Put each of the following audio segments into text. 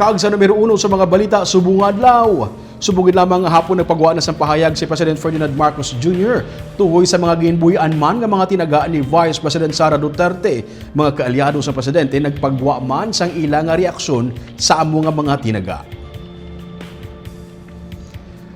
Kaag sa numero uno sa mga balita, subong adlaw. Subugin lamang hapon nagpagawa na sa pahayag si President Ferdinand Marcos Jr. tuhoy sa mga ginbuyan man nga mga tinagaan ni Vice President Sara Duterte. Mga kaalyado sa presidente nagpagwa man sang ilang nga reaksyon sa amo nga mga tinaga.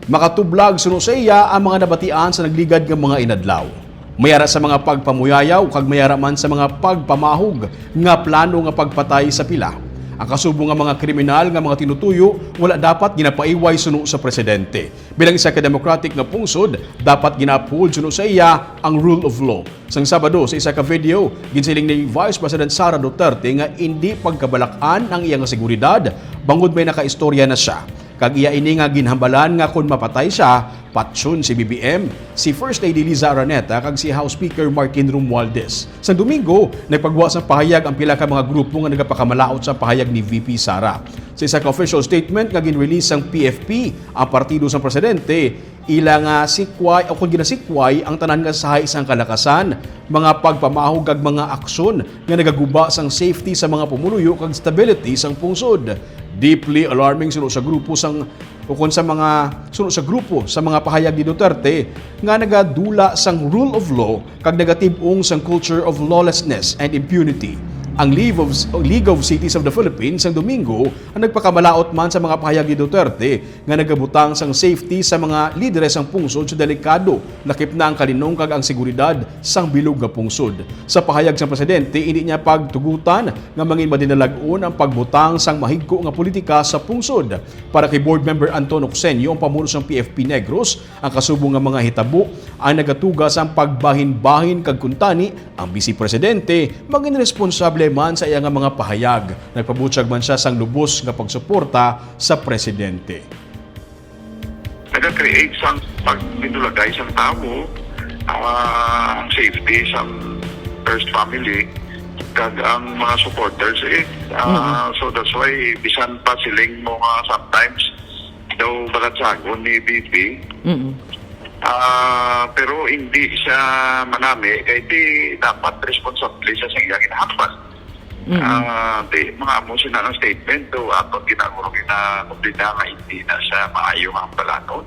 Makatublag iya ang mga nabatian sa nagligad ng mga inadlaw. Mayara sa mga pagpamuyayaw kag mayara man sa mga pagpamahog nga plano nga pagpatay sa pila. Ang kasubo nga mga kriminal nga mga tinutuyo wala dapat ginapaiway suno sa presidente. Bilang isa ka democratic nga pungsod, dapat ginapuod suno sa iya ang rule of law. Sang Sabado sa isa ka video, ginsiling ni Vice President Sara Duterte nga hindi pagkabalakan ang iyang seguridad bangod may nakaistorya na siya. Kag iya ini nga ginhambalan nga kung mapatay siya, patsyon si BBM, si First Lady Liza Araneta kag si House Speaker Martin Romualdez. Sa Domingo, nagpagwa sa pahayag ang pila ka mga grupo nga nagapakamalaot sa pahayag ni VP Sara. Sa isa official statement nga ginrelease ang PFP, ang partido sa presidente, ila nga sikway o kung ginasikway ang tanan nga sahay isang kalakasan, mga pagpamahog kag mga aksyon nga nagaguba sang safety sa mga pumuluyo kag stability sang pungsod deeply alarming suno sa grupo sang ukon sa mga suno sa grupo sa mga pahayag ni Duterte nga nagadula sang rule of law kag negatibong sang culture of lawlessness and impunity. Ang League of, League of Cities of the Philippines ang Domingo ang nagpakamalaot man sa mga pahayag ni Duterte nga nagabutang sang safety sa mga lideres ang pungsod sa delikado nakip na ang kalinong kag ang seguridad sang bilog nga pungsod. Sa pahayag sa presidente, hindi niya pagtugutan nga mangin madinalagon ang pagbutang sang mahigko nga politika sa pungsod. Para kay Board Member Anton Oxenio, ang pamuno sang PFP Negros, ang kasubo nga mga hitabo ang nagatuga sa pagbahin-bahin kag kuntani ang Vice Presidente maging responsable man sa iya nga mga pahayag. Nagpabutyag man siya sang lubos nga pagsuporta sa presidente. nag-create sa pagmitulagay sa tao ah, ang safety sa first family kag ang mga supporters eh. Ah, So that's why bisan pa siling mo nga sometimes daw balatsagon ni BP Ah, pero hindi siya manami kay di dapat responsable sa iyang inahampas. Ah, di mga sila ng statement do ato ginaguro na kumplita nga hindi na siya maayo ang balanon.